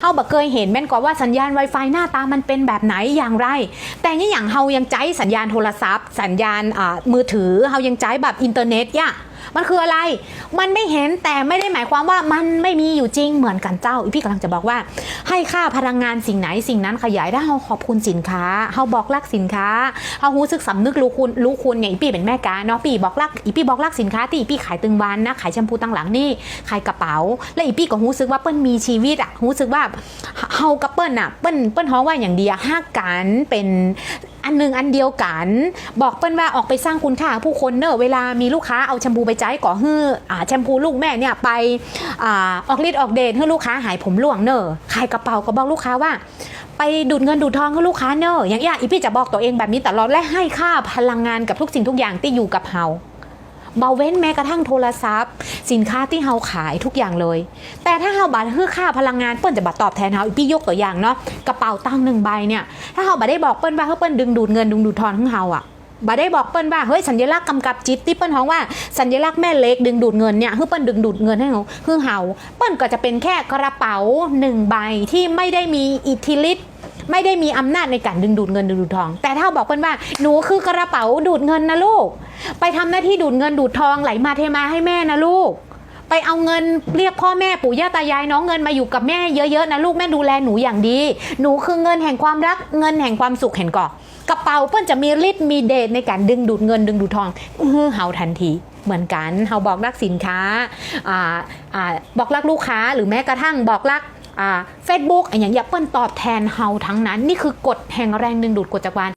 เฮาบ่เคยเห็นแม่นก็ว่าสัญญาณ Wi-Fi หน้าตามันเป็นแบบไหนอย่างไร แต่นี่อย่างเฮายังใจสัญญาณโทรศัพท์ สัญญาณมือถือเฮายังใจแบบอินเทอร์เน็ตย่ะ มันคืออะไร มันไม่เห็นแต่ไม่ได้หมายความว่ามันไม่มีอยู่จริงเหมือนกันเจ้าอีพี่กำลังจะบอกว่า ให้ค่าพลังงานสิ่งไหนสิ่งนั้นขยายได้เฮาขอบคุณสินค้าเฮาบอกรักสินค้าเฮารู้สึกสำนึกรู้คุณรู้คุณเนี่ยอีพี่เป็นแม่กาเนาะพี่บอกรักอีพี่บอกรักสินค้าที่อีพี่ขายตึงวันนะขายแชมพูตั้งหลังนี่ขายกระเป๋า และอีพี่ก็รู้สึกว่าเปิ้ลมีชีวิตอะรู้สึกว่า ฮากับเปิ้ลอะเปิ้ลเปิ้ลฮ้องว่าอย่างเดียวฮักกันเป็นอันหนึงอันเดียวกัน บอกเปิ้ลว่าออกไปสร้างคุณค่าผู้คนเนอะเวลามีลูกค้าเอาแชมพูไปใจายก่อฮื้ออแชมพูลูกแม่เนี่ยไปอออกฤทธิ์ออกเดชให้ลูกค้าหายผมร่วงเนอะขายกระเป๋าก็บอกลูกค้าว่า ไปดูดเงินดูดทองให้ลูกค้าเนอะอย่างเงี้ยอีพี่จะบอกตัวเองแบบนี้ตลอดและให้ค่าพลังงานกับทุกสิ่งทุกอย่างที่อยู่กับเฮา บาเว้นแม้กระทั่งโทรศัพท์ สินค้าที่เฮาขายทุกอย่างเลย แต่ถ้าเฮาบัตรคือค่าพลังงานเปิ้ลจะบัตรตอบแทนเฮาอีพี่ยกตัวอย่างเนาะกระเป๋าตังค์หนึ่งใบเนี่ยถ้าเฮาบัตรได้บอกเปิ้ลว่าเฮ้เปิ้ลดึงดูดเงินดึงดูดทองของเฮาอะบัตรได้บอกเปิ้ลว่าเฮ้ยสัญลักษณ์กำกับจิตที่เปิ้ลฮ้องว่าสัญลักษณ์แม่เล็กดึงดูดเงินเนี่ยเฮ้ยเปิ้ลดึงดูดเงินให้เฮาคือเฮาเปิ้ลก็จะเป็นแค่กระเป๋าหนึ่งใบที่ไม่ได้มีอิทธิฤทธิ์ ไม่ได้มีอำนาจในการดึงดูดเงินดึงดูดทอง แต่ถ้าบอกเปิ้ลว่าหนูคือกระเป๋าดูดเงินนะลูก ไปทำหน้าที่ดูดเงินดูดทองไหลมาเทมาให้แม่นะลูก ไปเอาเงินเรียกพ่อแม่ปู่ย่าตายายน้องเงินมาอยู่กับแม่เยอะๆนะลูกแม่ดูแลหนูอย่างดี หนูคือเงินแห่งความรักเงินแห่งความสุขเห็นก่อกระเป๋าเปิ้ลจะมีฤทธิ์มีเดชในการดึงดูดเงินดึงดูดทองฮือเฮาทันทีเหมือนกันเฮาบอกรักสินค้าอ่าอ่าบอกรักลูกค้าหรือแม้กระทั่งบอกรัก เฟซบุ๊กอย่างอย่างเปิ้ลตอบแทนเฮาทั้งนั้น นี่คือกฎแห่งแรงดึงดูดกฎจักรวาล